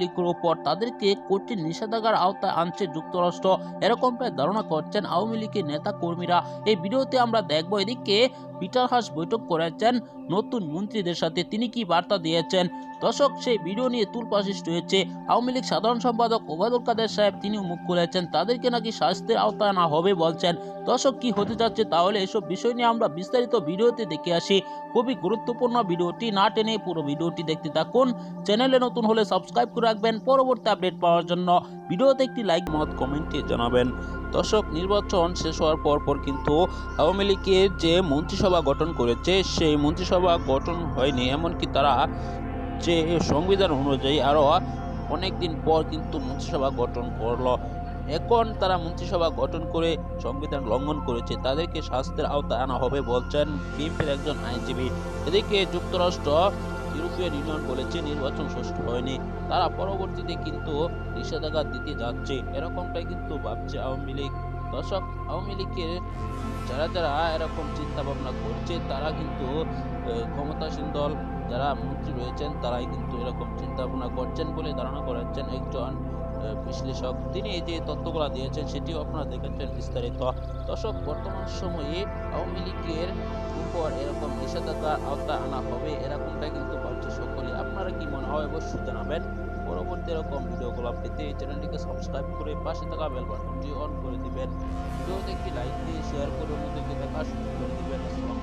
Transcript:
লীগের ওপর তাদেরকে কঠিন নিষেধাজ্ঞার আওতায় আনছে যুক্তরাষ্ট্র। এরকমটাই ধারণা করছেন আওয়ামী লীগের নেতা কর্মীরা এই ভিডিওতে আমরা দেখব এদিকে পিটার হাস বৈঠক করেছেন নতুন মন্ত্রীদের সাথে। তিনি কি বার্তা দিয়েছেন? দর্শক, সেই ভিডিও নিয়ে তুলপা সৃষ্টি হয়েছে। আওয়ামী লীগ সাধারণ সম্পাদক ওবায়দুল কাদের সাহেব তিনিও মুখ খুলেছেন। তাদেরকে নাকি শাস্তির আওতায় না হবে বলছেন। দর্শক, কি হতে যাচ্ছে তাহলে এসব বিষয় নিয়ে আমরা বিস্তারিত ভিডিওতে দেখে আসি। খুবই গুরুত্বপূর্ণ ভিডিওটি না টেনে পুরো ভিডিওটি দেখতে থাকুন। চ্যানেলে নতুন হলে সাবস্ক্রাইব করে রাখবেন পরবর্তী আপডেট পাওয়ার জন্য। ভিডিওতে একটি লাইক মত কমেন্টে জানাবেন। দর্শক, নির্বাচন শেষ হওয়ার পর পর কিন্তু আওয়ামী লীগের যে মন্ত্রিসভা গঠন করেছে, সেই মন্ত্রিসভা গঠন হয়নি। এমনকি তারা যে সংবিধান অনুযায়ী আরও অনেক দিন পর কিন্তু মন্ত্রিসভা গঠন করল। এখন তারা মন্ত্রিসভা গঠন করে সংবিধান লঙ্ঘন করেছে। তাদেরকে শাস্তির আওতায় আনা হবে বলছেন বিএনপির একজন আইনজীবী। এদিকে যুক্তরাষ্ট্র ইউরোপিয়ান ইউনিয়ন বলেছে নির্বাচন সুষ্ঠু হয়নি। তারা পরবর্তীতে কিন্তু নিষেধাজ্ঞা দিতে যাচ্ছে। এরকমটাই কিন্তু ভাবছে আওয়ামী লীগ। দর্শক, আওয়ামী লীগের যারা যারা এরকম চিন্তা ভাবনা করছে, তারা কিন্তু ক্ষমতাসীন দল, যারা মন্ত্রী রয়েছেন, তারাই কিন্তু এরকম চিন্তা ভাবনা করছেন বলে ধারণা করাচ্ছেন একজন বিশ্লেষক। তিনি যে তথ্যগুলো দিয়েছেন, সেটিও আপনারা দেখেছেন বিস্তারিত। দর্শক, বর্তমান সময়ে আওয়ামী লীগের উপর এরকম নিষেধাজ্ঞার আওতায় আনা হবে, এরকমটাই কিন্তু আপনারা শুনতে নামেন পরবর্তী এরকম ভিডিওগুলো পেতে চ্যানেলটিকে সাবস্ক্রাইব করে পাশে থাকা বেল বাটনটি অন করে দিবেন। ভিডিওতে একটি লাইক দিয়ে শেয়ার